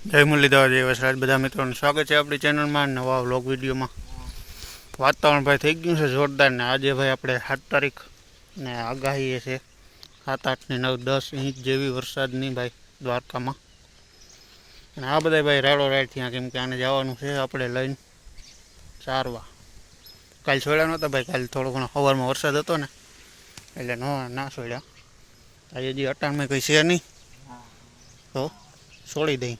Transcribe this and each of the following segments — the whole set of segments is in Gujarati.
જય મુરલીધર, જય વસરાજ. બધા મિત્રોનું સ્વાગત છે આપણી ચેનલમાં નવા વ્લોગ વિડીયોમાં. વાતાવરણ ભાઈ થઈ ગયું છે જોરદાર ને આજે ભાઈ આપણે સાત તારીખ ને આગાહી છે. સાત, આઠ ને નવ, દસ ઇંચ જેવી વરસાદની ભાઈ દ્વારકામાં. અને આ બધા ભાઈ રાડો રાડ થયા કેમ કે આને જવાનું છે આપણે લઈને ચારવા. કાલ છોડ્યા નહોતા ભાઈ, કાલે થોડો ઘણો સવારમાં વરસાદ હતો ને, એટલે ન, ના છોડ્યા આજે હજી અટાણમાં કંઈ છે નહીં. તો છોડી દઈ.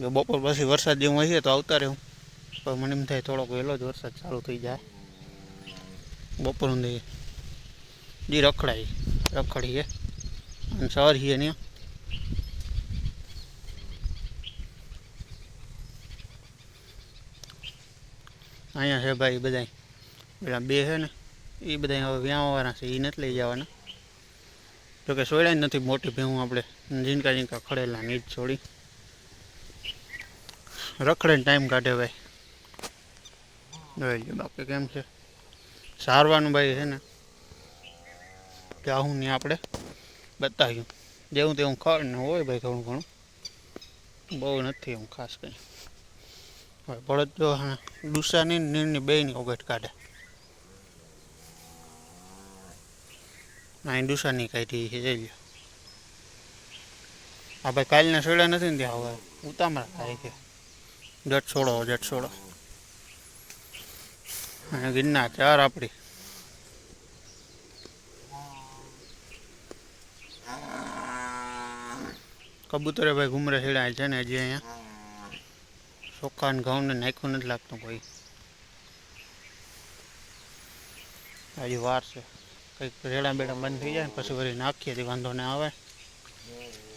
જો બપોર પછી વરસાદ જેવું હશે તો આવતા રહેવું પણ મને એમ થાય થોડોક વહેલો જ વરસાદ ચાલુ થઈ જાય. બપોર સુધી જી રખડાય. રખડીએ. અને સવારીએ ને અહીંયા છે ભાઈ બધા પેલા બે છે ને એ બધા હવે વ્યાવાના છે એ નથી લઈ જવાના. જોકે સોયડા નથી મોટી ભેહું આપણે. ઝીંકા ઝીંકા ખડેલા નીચ છોડી. રખડે ટાઈમ કાઢે ભાઈ. બાકી કેમ છે? સારવાનું ભાઈ છે ને. ત્યાં હું ને આપણે બતાવ્યું. જેવું તેવું ખડ ને હોય ભાઈ થોડું ઘણું. બહુ નથી એમ ખાસ કંઈ હવે બળદ જો હા ડુસાની નીરની બેયની ઓગટ કાઢે. ના ડુસાની કાઢી છે, જઈ લો આ ભાઈ કાલના સોડા નથી ને ત્યાં હવે ઉતામળા થાય છે. જટ છોડો અને ગિરનાર ચાર આપણી કબૂતરે ભાઈ ઘુમરે હેડા છે ને હજી અહીંયા. ચોખ્ખા ને ઘઉં ને નાખ્યું નથી લાગતું કોઈ. હજી વાર છે. કંઈક રેડા બેડા બંધ થઈ જાય પછી વળી નાખીએ વાંધો ને આવે.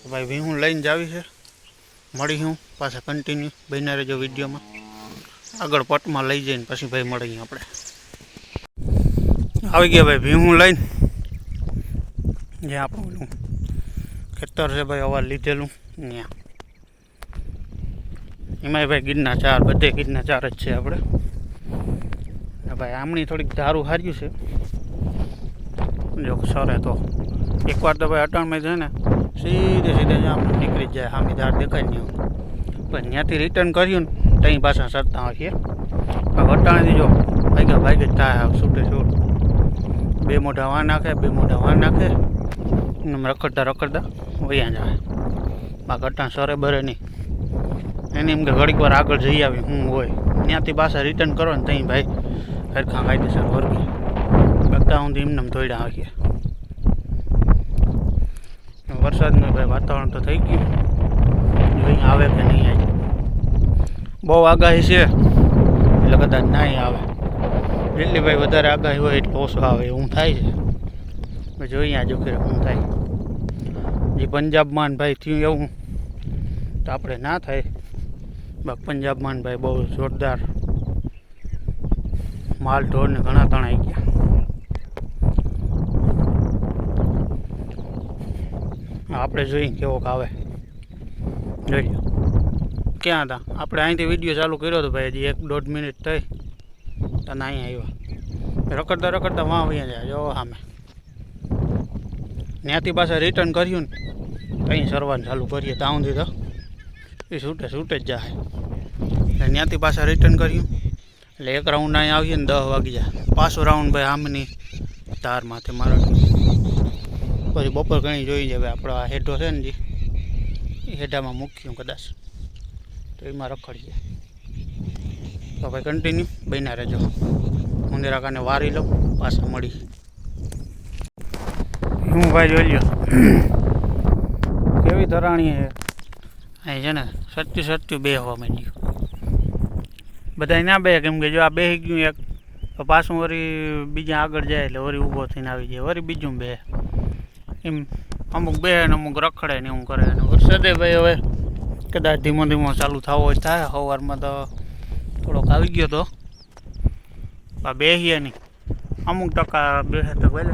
ભાઈ વીહું લઈને જ આવી છે. મળી હું પાછા કન્ટિન્યુ બન્યા રહેજો વિડીયોમાં. આગળ પટમાં લઈ જઈને પછી ભાઈ મળીએ આપણે. આવી ગયા ભાઈ ભીહું લઈને. જ્યાં આપણું ખેતર છે ભાઈ અવાર લીધેલું, ત્યાં. એમાંય ભાઈ ગીરના ચાર, બધે ગીરના ચાર જ છે આપણે. ભાઈ આમણી થોડીક ધારું હાર્યું છે. જો સરે તો એકવાર તો ભાઈ અટાણમાં છે ને સીધે સીધે આમ નીકળી જાય સામે દેખાય નહીં પણ ત્યાંથી રિટર્ન કર્યું ને ત્યાં પાછા સરતા હોઈએ. પણ વટાણેથી જો ભાગ્યા ભાગે જ થાય છૂટે છૂટ. બે મોઢા વા નાખે, બે મોઢા વા નાખે. રખડતા રખડતા વયા જાય. આ અટાણ સરે બરે નહીં. એને એમ કે ઘડીક વાર આગળ જઈ આવી, હું હોય. ત્યાંથી પાછા રિટર્ન કરો ને ત્યાં ભાઈ. હરખા કાયદેસર વર્ગી. બગતા હું એમને એમ દોડ્યા આવીએ વરસાદનું ભાઈ વાતાવરણ તો થઈ ગયું. જોઈ આવે કે નહીં આવે. બહુ આગાહી છે. એટલે કદાચ નહીં આવે. એટલી ભાઈ વધારે આગાહી હોય એટલે ઓછો આવે એવું થાય છે. જોઈએ આજુ કે શું થાય. જે પંજાબમાં ભાઈ થયું એવું, તો આપણે ના થાય. બાકી પંજાબમાં ભાઈ બહુ જોરદાર. માલ ઢોરને ઘણા તણાઈ ગયા. આપણે જોઈએ કેવો આવે જોઈ ક્યાં હતા? આપણે અહીંથી વીડિયો ચાલુ કર્યો હતો ભાઈ, હજી એક દોઢ મિનિટ થઈ. તને અહીં આવ્યા. રખડતા રખડતા વાં વયા જાય, જો સામે. ત્યાંથી પાછા રિટર્ન કર્યું ને કંઈ સરવાનું ચાલુ કરીએ ત્યાં સુધી તો. એ છૂટે છૂટે જ જાય. એટલે ત્યાંથી પાછા રિટર્ન કર્યું. એટલે એક રાઉન્ડ અહીં આવીએ ને દસ વાગી જાય. પાછો રાઉન્ડ ભાઈ આમની તારમાંથી મારો પછી બપોર ઘણી જોઈ જાય આપણો આ હેઠો છે ને જે એ હેઠામાં મૂક્યું કદાચ. તો એમાં રખડીએ. તો ભાઈ કન્ટિન્યુ બન્યા રહેજો. મુંદેરા કાને વારી લઉં પાછા મળી. હું ભાઈ જોઈ લ્યો. કેવી ધરાણી છે? અહીં છે ને સત્યું સત્યું બે હોવા માંડ્યું બધા ના બે કેમ કે જો આ બે ગયું એક તો પાછું વળી બીજા આગળ જાય એટલે વળી ઊભો થઈને આવી જાય. વળી બીજું બે. એમ અમુક બે ને અમુક રખડે ને એવું કરે ને વરસાદે ભાઈ હવે કદાચ ધીમો ધીમો ચાલુ થવો હોય થાય. સવારમાં તો થોડોક આવી ગયો તો. આ બેસીએ નહીં અમુક ટકા બેસે તો ભલે.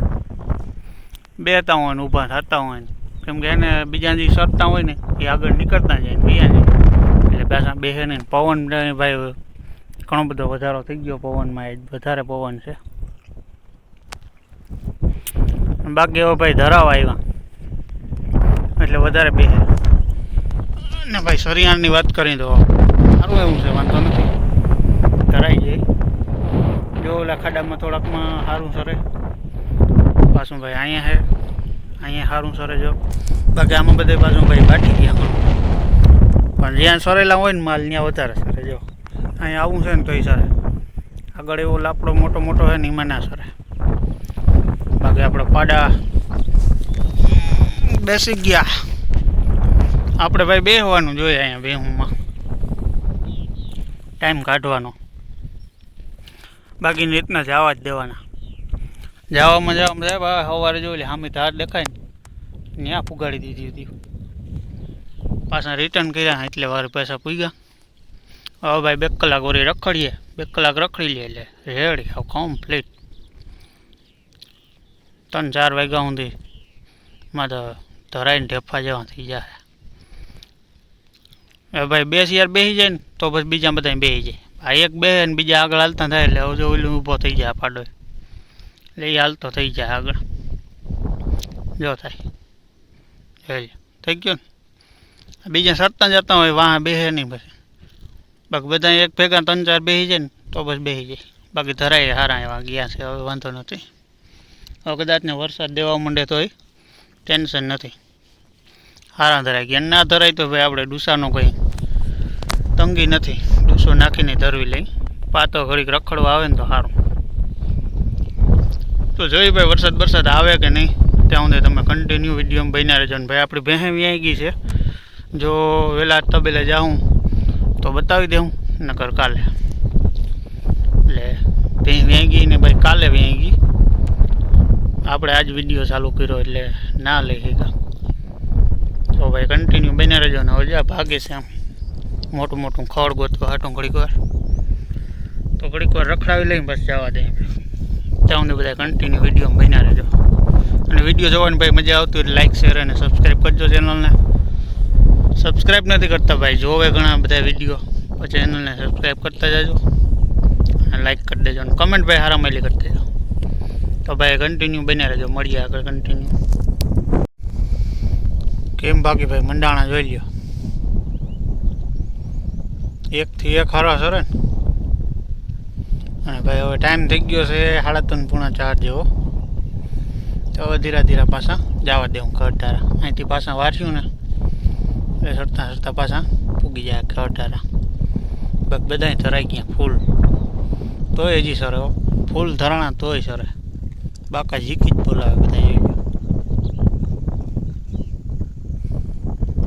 બેતા હોય ને ઊભા થતા હોય ને. કેમ કે એને બીજા જે સરતા હોય ને એ આગળ નીકળતા જાય ને બીજા એટલે પાછા બેસે નહીં પવન ભાઈ ઘણો બધો વધારો થઈ ગયો. પવનમાં એ વધારે પવન છે. બાકી એવો ભાઈ ધરાવ આવ્યા એટલે વધારે બે. ને ભાઈ સરિયાણની વાત કરી તો સારું એવું છે વાંધો નથી. ધરાઈ જાય. જો ઓલા ખાડામાં થોડાકમાં સારું સરે. પાછું ભાઈ અહીંયા છે અહીંયા સારું સરે જો. બાકી આમાં બધે પાછું ભાઈ બાટી ગયા. પણ જ્યાં સરેલા હોય ને માલ ત્યાં વધારે સરે જો. અહીંયા આવું છે ને તોય સરે. આગળ એવો લાપડો મોટો મોટો છે ને એમાં ના સરે. બાકી આપણે પાડા. બેસી ગયા. આપણે ભાઈ બેસવાનું જોઈએ અહીંયા બેહુંમાં. ટાઈમ કાઢવાનો. બાકીની રીતના જવા જ દેવાના. જવામાં જવામાં સાહેબ સવારે જોઈ સામે ધાર દેખાય ને. ત્યાં પુગાડી દીધી હતી. પાછા રિટર્ન કર્યા એટલે વાર પૈસા પૂગ્યા. હવે ભાઈ બે કલાક વળી રખડીએ. બે કલાક રખડી લે એટલે રેડી કમ્પ્લીટ ત્રણ ચાર વાગ્યા સુધી માં તો ધરાઈને ઢેફા જેવા થઈ જાય. હવે ભાઈ બેસ યાર, બેસી જાય ને, તો બસ બીજા બધા બેસી જાય. ભાઈ એક બે ને બીજા આગળ હાલતા થાય એટલે હવે જો ઓલું ઊભો થઈ જાય પાડો એટલે એ હાલતો થઈ જાય આગળ. જો થાય. જોઈ. થઈ ગયું ને? બીજા સરતા જતા હોય, વાહ બેસે નહીં પછી. બાકી બધા એક ભેગા ત્રણ ચાર બેસી જાય ને, તો બસ બેસી જાય. બાકી ધરાય હારા એવા ગયા છે, હવે વાંધો નથી. હવે કદાચ ને વરસાદ દેવા માંડે તોય ટેન્શન નથી. હારા ધરાય ગયા. ના ધરાય તો ભાઈ આપણે ડૂસાનો કંઈ તંગી નથી. ડૂસો નાખીને ધરવી લઈ. પાતો ઘડીક રખડવા આવે ને તો સારું તો જોઈ ભાઈ વરસાદ વરસાદ આવે કે નહીં? ત્યાં સુધી તમે કન્ટિન્યુ વીડિયો બન્યા રહેજો ને ભાઈ. આપણી ભેં વ્યાઈ ગઈ છે. જો વહેલા તબેલે જાઉં તો બતાવી દઉં, નકર કાલે. એટલે ભેં વ્યાઈ ને ભાઈ કાલે વ્યાઈ આપણે આજ વીડિયો ચાલુ કર્યો એટલે ના લઈ શક્યા. તો ભાઈ કન્ટિન્યુ બન્યા રહેજો ને હવે જ્યાં ભાગે છે આમ મોટું મોટું ખડ ગોતવા હાટું ઘડીક વાર. તો ઘડીક વાર રખડાવી લઈને બસ જવા દે. સુધી બધા કન્ટિન્યુ વીડિયો બન્યા રહેજો. અને વીડિયો જોવાની ભાઈ મજા આવતી હોય લાઈક શેર અને સબસ્ક્રાઈબ કરજો ચેનલને સબસ્ક્રાઈબ નથી કરતા ભાઈ, જોવે ઘણા બધા વીડિયો પછી ચેનલને સબસ્ક્રાઈબ કરતા જાજો. અને લાઈક કરી દેજો અને કમેન્ટ ભાઈ હારા માલી કરી દેજો તો ભાઈ કન્ટિન્યુ બન્યા રહેજો, મળીએ આગળ કન્ટિન્યુ કેમ બાકી ભાઈ, મંડાણા જોઈ લ્યો. એકથી એક હારા સરે ને? અને ભાઈ, હવે ટાઈમ થઈ ગયો છે સાડા ત્રણ પૂણા ચાર જેવો. તો હવે ધીરા ધીરા પાછા જવા દે હું ઘરધારા અહીંથી પાછા વાંચ્યું ને એટલે સરતા સરતા પાછા પૂગી જાય ઘરધારા બસ બધાય ધરાઈ ગયા ફૂલ. તોય હજી સરે. ફૂલ ધરાણા તોય સરે. બાકા ઝીકી જ બોલાવે બધા જોઈ લો.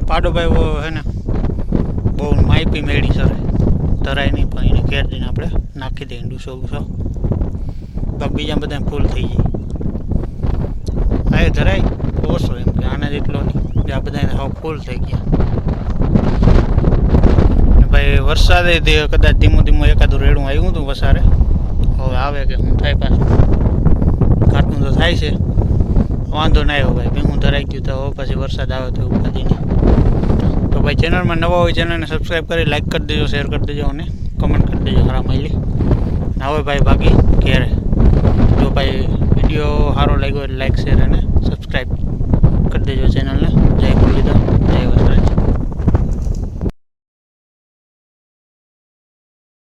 પાડો ભાઈ હે ને, બહુ માઇપી મેળી સર ધરાય નહીં પણ એને ઘેર જઈને આપણે નાખી દઈએ, ડૂસો બૂસો. તો બીજા બધા ફૂલ થઈ જાય એ ધરાય, ઓછો એમ કે આના જેટલો નહીં. આ બધા હાવ ફૂલ થઈ ગયા. ભાઈ વરસાદે કદાચ ધીમું ધીમું એકાદું રેડું આવ્યું હતું વસારે. હવે આવે કે હું થાય પાછું. ઘાટનું તો થાય છે. વાંધો ના આવ્યો ભાઈ, ભીંગું ધરાઈ ગયું તો પછી વરસાદ આવે તો ઉપાધિ નહીં તો ભાઈ ચેનલમાં નવા હોય ચેનલને સબસ્ક્રાઈબ કરી લાઈક કરી દેજો શેર કરી દેજો અને કમેન્ટ કરી દેજો માયલી. ના હવે ભાઈ બાકી ઘેરે. જો ભાઈ વીડિયો સારો લાગ્યો એટલે લાઈક શેર અને સબસ્ક્રાઈબ કરી દેજો ચેનલને. જય મુરલીધર, જય વસરાજ.